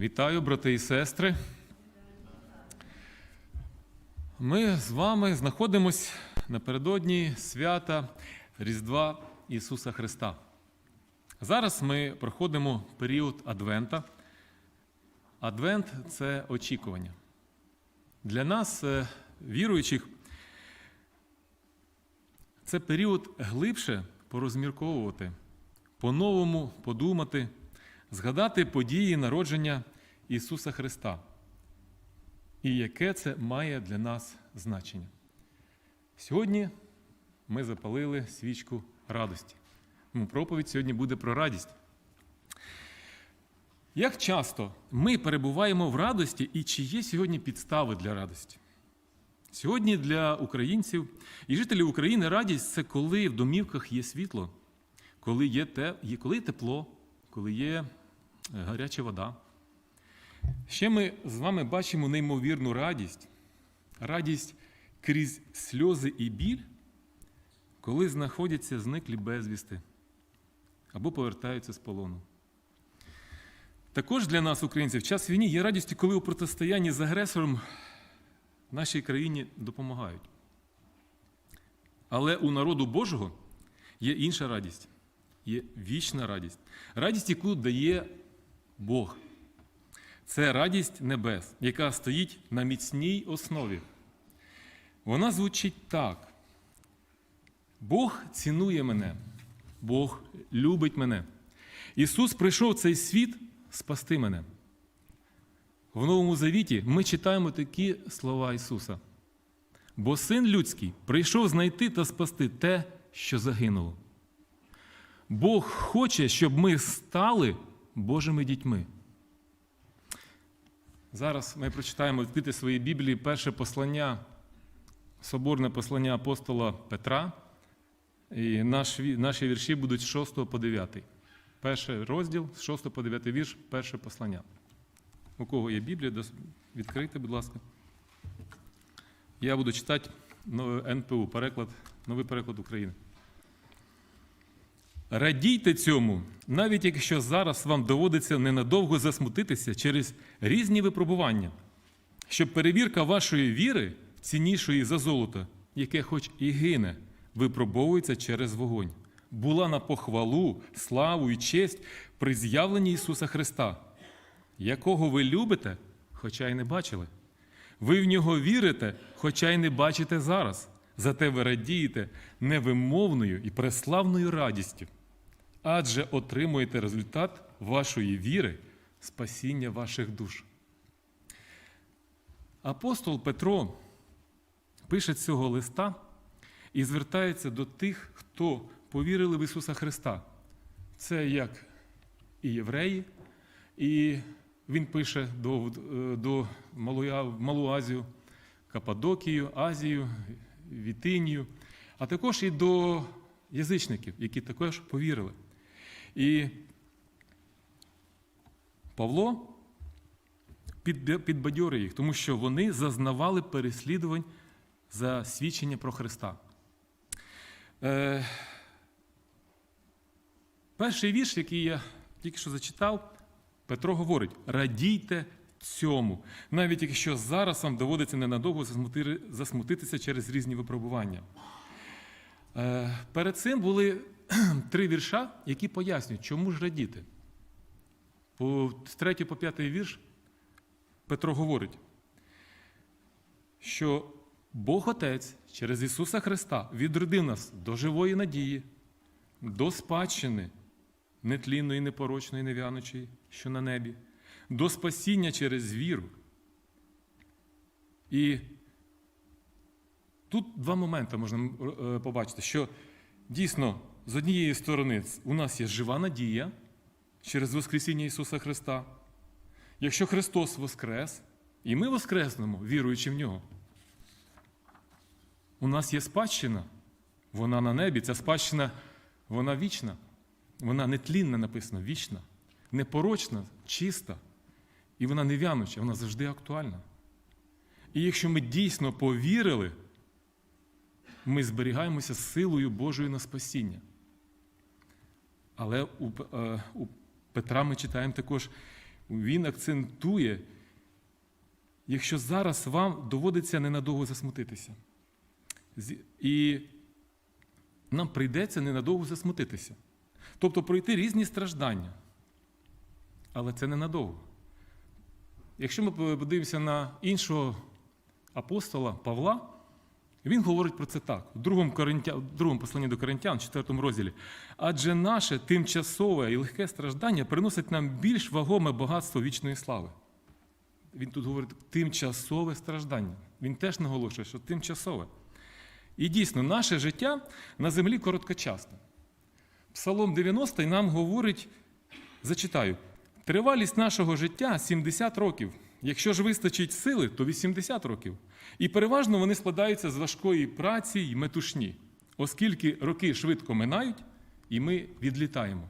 Вітаю, брати і сестри. Ми з вами знаходимось напередодні свята Різдва Ісуса Христа. Зараз ми проходимо період Адвента. Адвент це очікування. Для нас, е, віруючих, це період глибше порозмірковувати, по-новому подумати, згадати події народження Ісуса Христа. І яке це має для нас значення. Сьогодні ми запалили свічку радості. Тому проповідь сьогодні буде про радість. Як часто ми перебуваємо в радості і чи є сьогодні підстави для радості? Сьогодні для українців і жителів України радість це коли в домівках є світло, коли є, коли є тепло, коли є гаряча вода. Ще ми з вами бачимо неймовірну радість, радість крізь сльози і біль, коли знаходяться зниклі безвісти або повертаються з полону. Також для нас, українців, час війни є радістю, коли у протистоянні з агресором нашій країні допомагають. Але у народу Божого є інша радість, є вічна радість. Радість, яку дає Бог. Це радість небес, яка стоїть на міцній основі. Вона звучить так. Бог цінує мене, Бог любить мене. Ісус прийшов в цей світ спасти мене. В Новому Завіті ми читаємо такі слова Ісуса. Бо син людський прийшов знайти та спасти те, що загинуло. Бог хоче, щоб ми стали Божими дітьми. Зараз ми прочитаємо відкрити свої Біблії перше послання, соборне послання апостола Петра. І наш, наші вірші будуть з 6 по 9. Перший розділ з 6 по 9 вірш, перше послання. У кого є Біблія, відкрийте, будь ласка. Я буду читати НПУ, переклад, новий переклад України. Радійте цьому, навіть якщо зараз вам доводиться ненадовго засмутитися через різні випробування, щоб перевірка вашої віри, ціннішої за золото, яке хоч і гине, випробовується через вогонь, була на похвалу, славу і честь при з'явленні Ісуса Христа, якого ви любите, хоча й не бачили. Ви в нього вірите, хоча й не бачите зараз. Зате ви радієте невимовною і преславною радістю, адже отримуєте результат вашої віри, спасіння ваших душ. Апостол Петро пише цього листа і звертається до тих, хто повірили в Ісуса Христа. Це як і євреї, і він пише до до Малу Азію, Кападокію, Азію, Вітинію, а також і до язичників, які також повірили. І Павло підбадьорює їх, тому що вони зазнавали переслідувань за свідчення про Христа. Е, Перший вірш, який я тільки що зачитав, Петро говорить: радійте цьому, навіть якщо зараз вам доводиться ненадовго засмутитися через різні випробування. Е, перед цим були три вірша, які пояснюють, чому ж радіти. З 3 по 5 вірш Петро говорить, що Бог Отець через Ісуса Христа відродив нас до живої надії, до спадщини нетлінної, непорочної, невянучої, що на небі, до спасіння через віру. І тут два моменти можна побачити, що дійсно, з однієї сторони, у нас є жива надія через Воскресіння Ісуса Христа. Якщо Христос Воскрес, і ми воскреснемо, віруючи в Нього, у нас є спадщина, вона на небі, ця спадщина, вона вічна. Вона нетлінна написано, вічна, непорочна, чиста. І вона не вянуча, вона завжди актуальна. І якщо ми дійсно повірили, ми зберігаємося силою Божою на спасіння. Але у, у Петра ми читаємо також, він акцентує, якщо зараз вам доводиться ненадовго засмутитися. І нам прийдеться ненадовго засмутитися. Тобто пройти різні страждання. Але це ненадовго. Якщо ми подивимося на іншого апостола Павла, він говорить про це так, в другому, Коринтя, в другому посланні до Коринтян, 4 розділі. Адже наше тимчасове і легке страждання приносить нам більш вагоме багатство вічної слави. Він тут говорить тимчасове страждання. Він теж наголошує, що тимчасове. І дійсно, наше життя на землі короткочасне. Псалом 90 нам говорить, зачитаю, тривалість нашого життя 70 років. Якщо ж вистачить сили, то 80 років. І переважно вони складаються з важкої праці й метушні, оскільки роки швидко минають, і ми відлітаємо.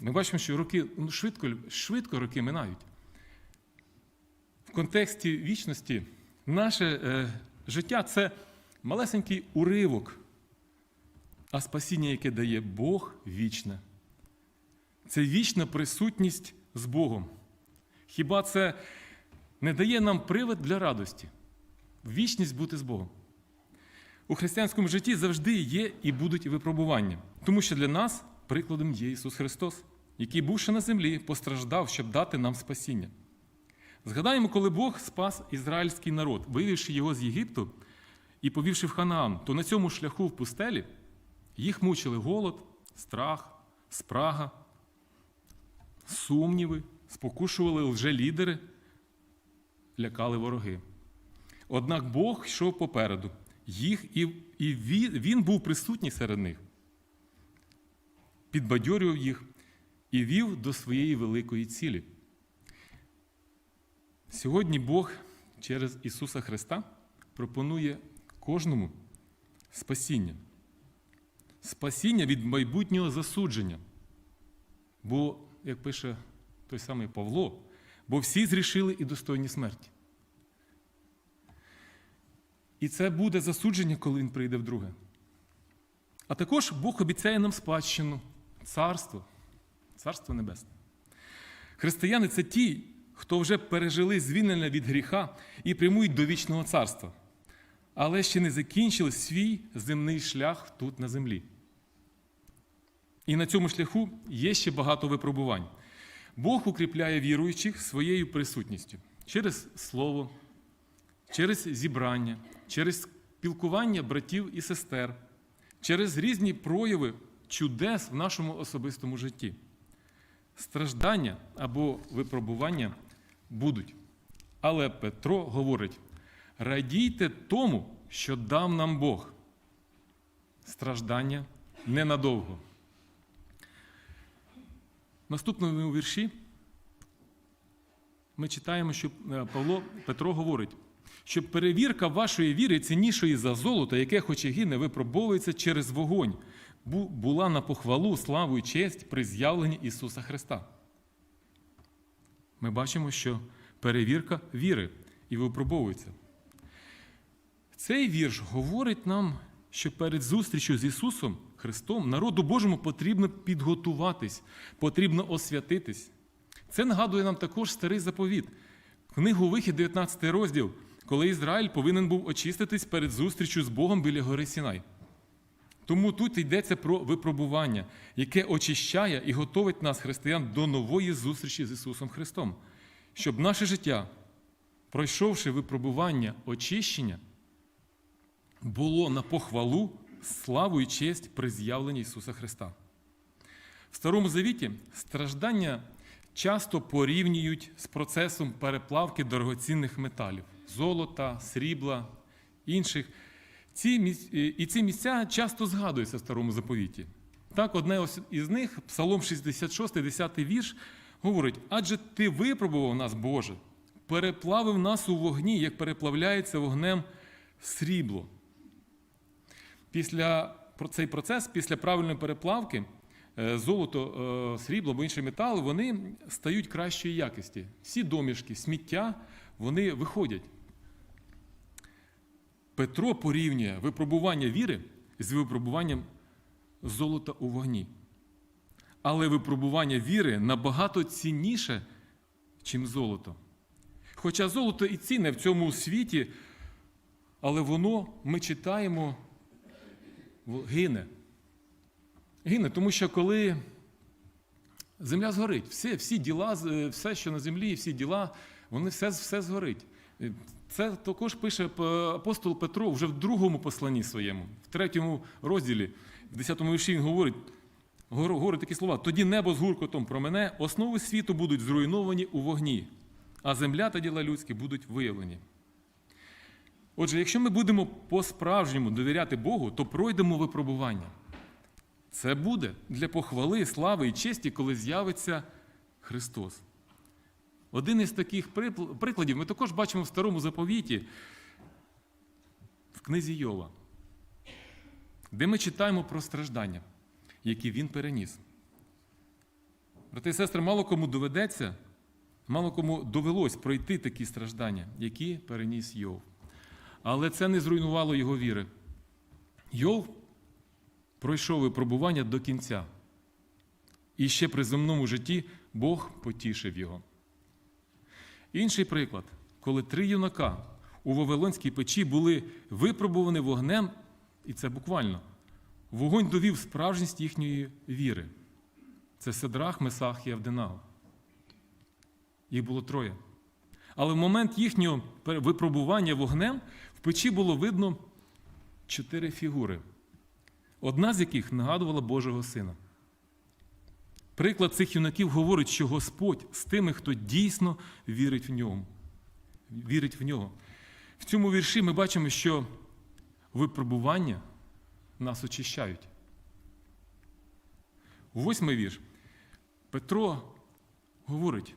Ми бачимо, що роки ну, швидко, швидко роки минають. В контексті вічності наше е, життя це малесенький уривок, а спасіння, яке дає Бог вічне. Це вічна присутність з Богом. Хіба це не дає нам привод для радості? Вічність бути з Богом. У християнському житті завжди є і будуть випробування, тому що для нас прикладом є Ісус Христос, який, бувши на землі, постраждав, щоб дати нам спасіння. Згадаємо, коли Бог спас ізраїльський народ, вивівши його з Єгипту і повівши в Ханаан, то на цьому шляху в пустелі їх мучили голод, страх, спрага, сумніви, спокушували лжелідери, лякали вороги. Однак Бог йшов попереду, їх і, і він, був присутній серед них, підбадьорював їх і вів до своєї великої цілі. Сьогодні Бог через Ісуса Христа пропонує кожному спасіння. Спасіння від майбутнього засудження. Бо, як пише той самий Павло, бо всі зрішили і достойні смерті. І це буде засудження, коли він прийде вдруге. А також Бог обіцяє нам спадщину, царство, царство небесне. Християни це ті, хто вже пережили звільнення від гріха і прямують до вічного царства, але ще не закінчили свій земний шлях тут на землі. І на цьому шляху є ще багато випробувань. Бог укріпляє віруючих своєю присутністю через слово, через зібрання, через спілкування братів і сестер, через різні прояви чудес в нашому особистому житті. Страждання або випробування будуть. Але Петро говорить: радійте тому, що дав нам Бог. Страждання ненадовго. Наступному вірші ми читаємо, що е, Павло Петро говорить, що перевірка вашої віри ціннішої за золото, яке хоч і гине, випробовується через вогонь, була на похвалу, славу і честь при з'явленні Ісуса Христа. Ми бачимо, що перевірка віри і випробовується. Цей вірш говорить нам, що перед зустрічю з Ісусом Христом народу Божому потрібно підготуватись, потрібно освятитись. Це нагадує нам також старий заповіт, книгу Вихід, 19 розділ, коли Ізраїль повинен був очиститись перед зустрічю з Богом біля гори Сінай. Тому тут йдеться про випробування, яке очищає і готовить нас, християн, до нової зустрічі з Ісусом Христом, щоб наше життя, пройшовши випробування очищення, було на похвалу, славу і честь при з'явленні Ісуса Христа. В Старому Завіті страждання часто порівнюють з процесом переплавки дорогоцінних металів золота, срібла, інших. Ці і ці місця часто згадуються в Старому заповіті. Так, одне із них, Псалом 66, 10 вірш, говорить: адже ти випробував нас, Боже, переплавив нас у вогні, як переплавляється вогнем срібло. Після цей процес, після правильної переплавки, е, золото, е, срібло або інший метал, вони стають кращої якості. Всі домішки, сміття, вони виходять. Петро порівнює випробування віри з випробуванням золота у вогні. Але випробування віри набагато цінніше чим золото. Хоча золото і цінне в цьому світі, але воно, ми читаємо, гине. Гине, тому що коли земля згорить, все, всі діла, е, все, що на землі, всі діла, вони все, все згорить. Е, Це також пише апостол Петро вже в другому посланні своєму, в третьому розділі, в 10 вірші він говорить, говорить такі слова: тоді небо з гуркотом про мене, основи світу будуть зруйновані у вогні, а земля та діла людські будуть виявлені. Отже, якщо ми будемо по-справжньому довіряти Богу, то пройдемо випробування. Це буде для похвали, слави і честі, коли з'явиться Христос. Один із таких прикладів ми також бачимо в старому заповіті в книзі Йова, де ми читаємо про страждання, які він переніс. Брати і сестри, мало кому доведеться, мало кому довелось пройти такі страждання, які переніс Йов. Але це не зруйнувало його віри. Йов пройшов випробування до кінця. І ще при земному житті Бог потішив його. Інший приклад, коли три юнака у Вавилонській печі були випробувані вогнем, і це буквально, вогонь довів справжність їхньої віри. Це Седрах, Месах і Авденаго. Їх було троє. Але в момент їхнього випробування вогнем в печі було видно чотири фігури, одна з яких нагадувала Божого Сина. Приклад цих юнаків говорить, що Господь з тими, хто дійсно вірить в ньому. Вірить в нього. В цьому вірші ми бачимо, що випробування нас очищають. Восьмий вірш. Петро говорить,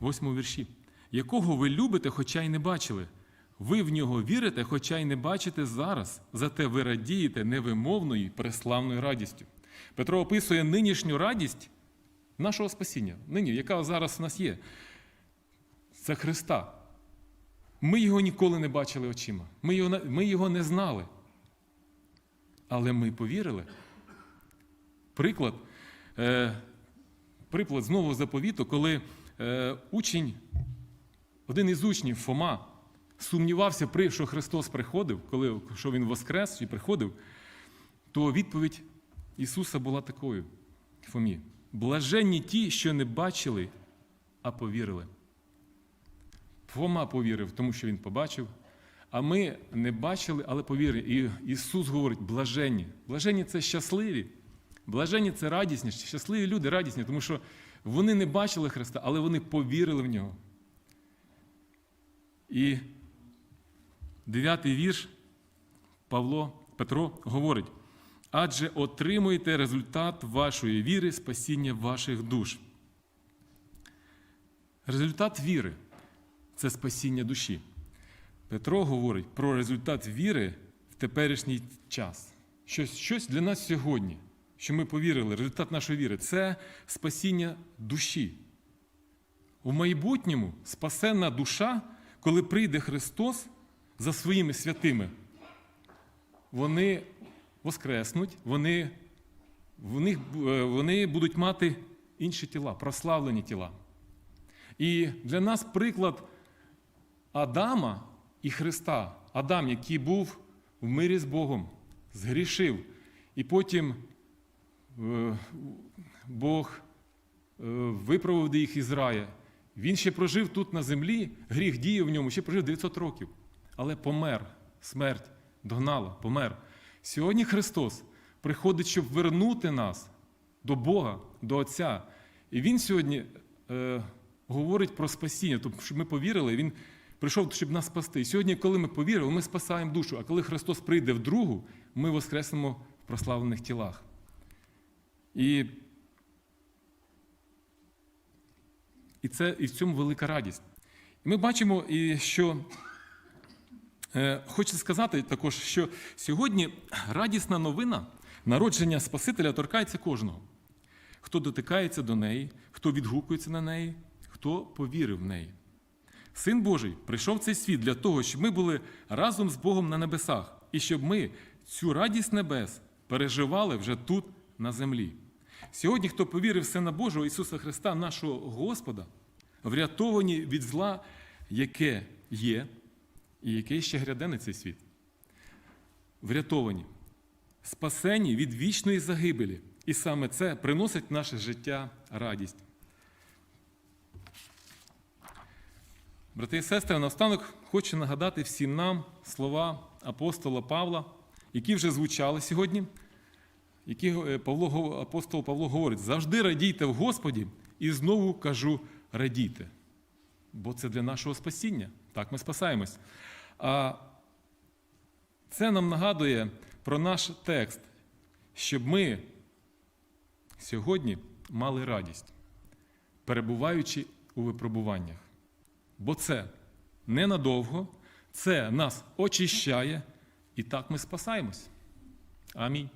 восьмому вірші, якого ви любите, хоча й не бачили. Ви в нього вірите, хоча й не бачите зараз, зате ви радієте невимовною преславною радістю. Петро описує нинішню радість нашого спасіння, нині, яка зараз у нас є. Це Христа. Ми його ніколи не бачили очима. Ми його, ми його не знали. Але ми повірили. Приклад, е, приклад з нового заповіту, коли е, учень, один із учнів Фома, сумнівався, що Христос приходив, коли що Він воскрес і приходив, то відповідь Ісуса була такою Фомі. Блаженні ті, що не бачили, а повірили. Фома повірив, тому що він побачив. А ми не бачили, але повірили. І Ісус говорить: блаженні. Блаженні це щасливі. Блаженні це радісні, щасливі люди, радісні, тому що вони не бачили Христа, але вони повірили в нього. І дев'ятий вірш Павло Петро говорить: адже отримуєте результат вашої віри, спасіння ваших душ. Результат віри це спасіння душі. Петро говорить про результат віри в теперішній час. Щось, щось для нас сьогодні, що ми повірили, результат нашої віри це спасіння душі. У майбутньому спасенна душа, коли прийде Христос за своїми святими, вони воскреснуть, вони, в них, е, вони будуть мати інші тіла, прославлені тіла. І для нас приклад Адама і Христа. Адам, який був в мирі з Богом, згрішив. І потім е, Бог е, виправив їх із рая. Він ще прожив тут на землі, гріх діяв в ньому, ще прожив 900 років. Але помер, смерть догнала, помер. Сьогодні Христос приходить, щоб вернути нас до Бога, до Отця. І Він сьогодні е, говорить про спасіння, тобто, щоб ми повірили, Він прийшов, щоб нас спасти. Сьогодні, коли ми повірили, ми спасаємо душу. А коли Христос прийде в другу, ми воскреснемо в прославлених тілах. І, і, це, і в цьому велика радість. І ми бачимо, і що е, хочеться сказати також, що сьогодні радісна новина народження Спасителя торкається кожного. Хто дотикається до неї, хто відгукується на неї, хто повірив в неї. Син Божий прийшов в цей світ для того, щоб ми були разом з Богом на небесах, і щоб ми цю радість небес переживали вже тут, на землі. Сьогодні, хто повірив в Сина Божого Ісуса Христа, нашого Господа, врятовані від зла, яке є, і яке ще гряде на цей світ. Врятовані, спасені від вічної загибелі. І саме це приносить в наше життя радість. Брати і сестри, наостанок хочу нагадати всім нам слова апостола Павла, які вже звучали сьогодні, які е, Павло, апостол Павло говорить: завжди радійте в Господі, і знову кажу, радійте. Бо це для нашого спасіння. Так ми спасаємось. А це нам нагадує про наш текст, щоб ми сьогодні мали радість, перебуваючи у випробуваннях. Бо це ненадовго, це нас очищає, і так ми спасаємось. Амінь.